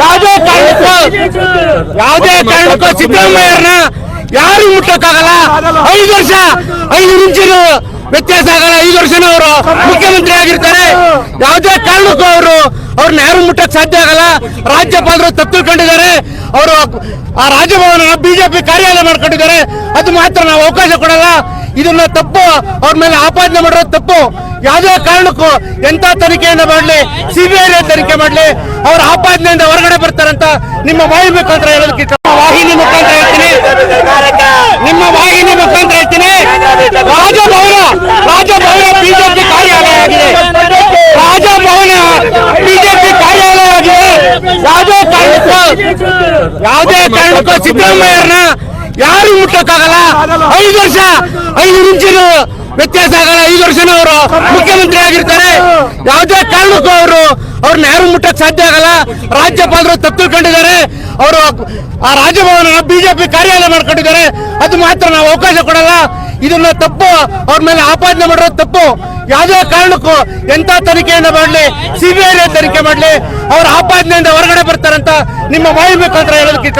ಯಾವುದೇ ಕಾರಣಕ್ಕೂ ಯಾವುದೇ ಕಾರಣಕ್ಕೂ ಸಿದ್ದರಾಮಯ್ಯರನ್ನ ಯಾರು ಮುಟ್ಟಕ್ಕಾಗಲ್ಲ. ಐದು ವರ್ಷ, ಐದು ನಿಮಿಷ ವ್ಯತ್ಯಾಸ ಆಗಲ್ಲ. ಐದು ವರ್ಷನೂ ಅವರು ಮುಖ್ಯಮಂತ್ರಿ ಆಗಿರ್ತಾರೆ. ಯಾವುದೇ ಕಾರಣಕ್ಕೂ ಅವರು ಅವ್ರನ್ನ ಯಾರು ಮುಟ್ಟಕ್ ಸಾಧ್ಯ ಆಗಲ್ಲ. ರಾಜ್ಯಪಾಲರು ತಪ್ಪು ತಿಳ್ಕೊಂಡಿದ್ದಾರೆ ಅವರು ಆ ರಾಜಭವನ ಬಿಜೆಪಿ ಕಾರ್ಯಾಲಯ ಮಾಡ್ಕೊಂಡಿದ್ದಾರೆ. ಅದು ಮಾತ್ರ ನಾವು ಅವಕಾಶ ಕೊಡಲ್ಲ. ಇದನ್ನ ತಪ್ಪು, ಅವ್ರ ಮೇಲೆ ಆಪಾದನೆ ಮಾಡಿರೋದು ತಪ್ಪು. ಯಾವುದೇ ಕಾರಣಕ್ಕೂ ಎಂತ ತನಿಖೆಯನ್ನ ಮಾಡಲಿ ಸಿಬಿಐ ತನಿಖೆ ಮಾಡಲಿ, ಅವ್ರ ಆಪಾದನೆಯಿಂದ ಹೊರಗಡೆ ಬರ್ತಾರಂತ ನಿಮ್ಮ ವಾಯು ಮುಖಾಂತರ ಹೇಳೋದಕ್ಕೆ. ವಾಹಿನಿ ಮುಖಾಂತರ ಹೇಳ್ತೀನಿ. ನಿಮ್ಮ ವಾಹಿನಿ ಮುಖಾಂತರ ಹೇಳ್ತೀನಿ. ರಾಜಭವನ ರಾಜಭವನ ಬಿಜೆಪಿ ಕಾರ್ಯಾಲಯ ಆಗಿದೆ. ರಾಜಭವನ ಬಿಜೆಪಿ ಕಾರ್ಯಾಲಯ ಆಗಿದೆ. ಯಾವುದೇ ಕಾರಣಕ್ಕೂ ಯಾವುದೇ ಕಾರಣಕ್ಕೂ ಸಿದ್ದರಾಮಯ್ಯರನ್ನ ಯಾರು ಮುಟ್ಟಕ್ಕಾಗಲ್ಲ? ಐದು ವರ್ಷ, ಐದು ಇಂಚಿನ ವ್ಯತ್ಯಾಸ ಆಗಲ್ಲ. ಐದು ವರ್ಷನೂ ಅವರು ಮುಖ್ಯಮಂತ್ರಿ ಆಗಿರ್ತಾರೆ. ಯಾವುದೇ ಕಾರಣಕ್ಕೂ ಅವರು ಅವ್ರನ್ನ ಯಾರು ಮುಟ್ಟಕ್ ಸಾಧ್ಯ ಆಗಲ್ಲ. ರಾಜ್ಯಪಾಲರು ತಪ್ಪು ತಿಳ್ಕೊಂಡಿದ್ದಾರೆ ಅವರು ಆ ರಾಜಭವನ ಬಿಜೆಪಿ ಕಾರ್ಯಾಲಯ ಮಾಡ್ಕೊಂಡಿದ್ದಾರೆ. ಅದು ಮಾತ್ರ ನಾವು ಅವಕಾಶ ಕೊಡಲ್ಲ. ಇದನ್ನ ತಪ್ಪು, ಅವ್ರ ಮೇಲೆ ಆಪಾದನೆ ಮಾಡಿರೋ ತಪ್ಪು. ಯಾವುದೇ ಕಾರಣಕ್ಕೂ ಎಂತ ತನಿಖೆಯನ್ನು ಮಾಡಲಿ, ಸಿಬಿಐ ತನಿಖೆ ಮಾಡಲಿ, ಅವ್ರ ಆಪಾದನೆಯಿಂದ ಹೊರಗಡೆ ಬರ್ತಾರಂತ ನಿಮ್ಮ ಬಾಯಿ ಮುಖಾಂತರ ಹೇಳೋದಕ್ಕೆ.